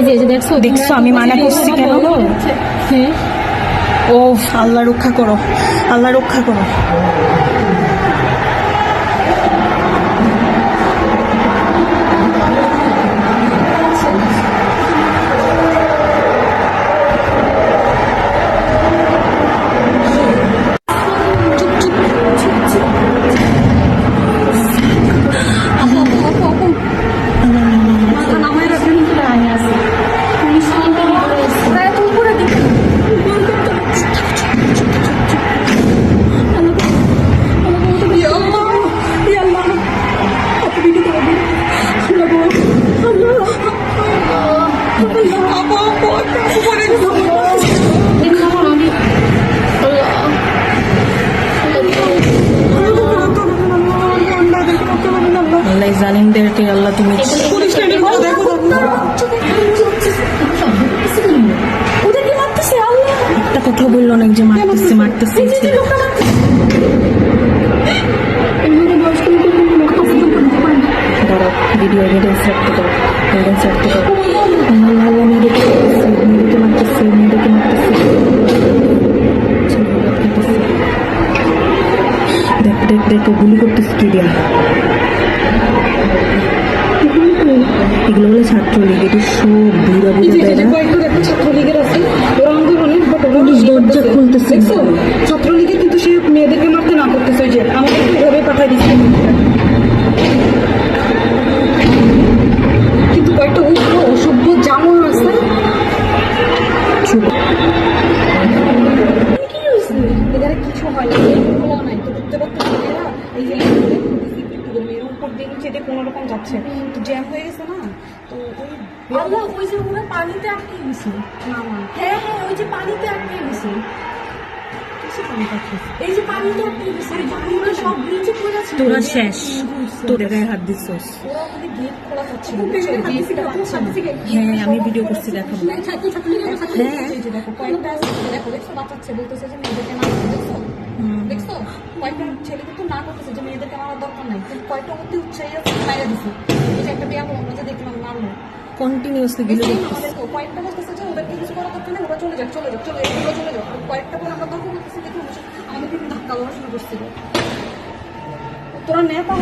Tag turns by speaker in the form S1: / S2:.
S1: এই যে দেখছ
S2: দেখছ আমি মানা করছি কেন
S1: হ্যাঁ।
S2: ও আল্লাহ রক্ষা করো আল্লাহ রক্ষা করো। আল্লাহ জালিমদেরকে আল্লাহ তুমি একটা কথা বলল না যে মারতেছে ভিডিও ভিডিও সেট করো ভিডিও সেট করো আল্লাহ আল্লাহ মেয়েদেরকে মেয়েদেরকে মারতেছে মেয়েদেরকে মারতেছে দেখ দেখ দেখ গুলি করতেছে কি দিয়া এগুলো হলো ছাত্রলীগ এটা সব বুড়া বুড়া
S1: ছাত্রলীগের আছে ওরা আন্দোলনে but ওরা
S2: দরজা খুলতেছে
S1: দেখছ কিন্তু সে মেয়েদেরকে মারতে না করতেছে যে আমাদেরকে এভাবে পাঠাই দিচ্ছে নিচে দিয়ে কোনো রকম যাচ্ছে। তো জ্যাম হয়ে গেছে না? তো ওই
S3: আল্লাহ ওই যে ওরা পানিতে আটকে গেছে।
S1: না না।
S3: হ্যাঁ হ্যাঁ ওই যে পানিতে আটকে গেছে। এই যে পানিতে আটকে গেছে ওরা সব নিচে পড়ে আছে।
S2: তোরা শেষ। তোর গায়ে হাত দিচ্ছিস
S1: ওরা ওখানে গেট খোলা যাচ্ছে। গেটটা পাচ্ছে না
S2: হ্যাঁ আমি ভিডিও করছি দেখাবো হ্যাঁ।
S1: দেখো কয়েকটা বলতেছে যে মেয়েদেরকে না দেখছ? কয়েকটা ছেলে কিন্তু না করতেছে যে মেয়েদেরকে মারার দরকার নাই। কিন্তু কয়েকটা অতি উৎসাহী আছে মাইরা দিছে। এই যে একটা বিয়া হলো আমরা যে দেখলাম মারলো
S2: কন্টিনিউসলি
S1: গিলে কয়েকটা বলতেছে যে ওদেরকে কিছু করার দরকার নেই ওরা চলে যাক চলে যাক চলে যাক চলে যাক। কয়েকটা পর আমরা তখন করতেছি দেখুন আমাদের কিন্তু ধাক্কা দেওয়া শুরু করছিল। তোরা নেতা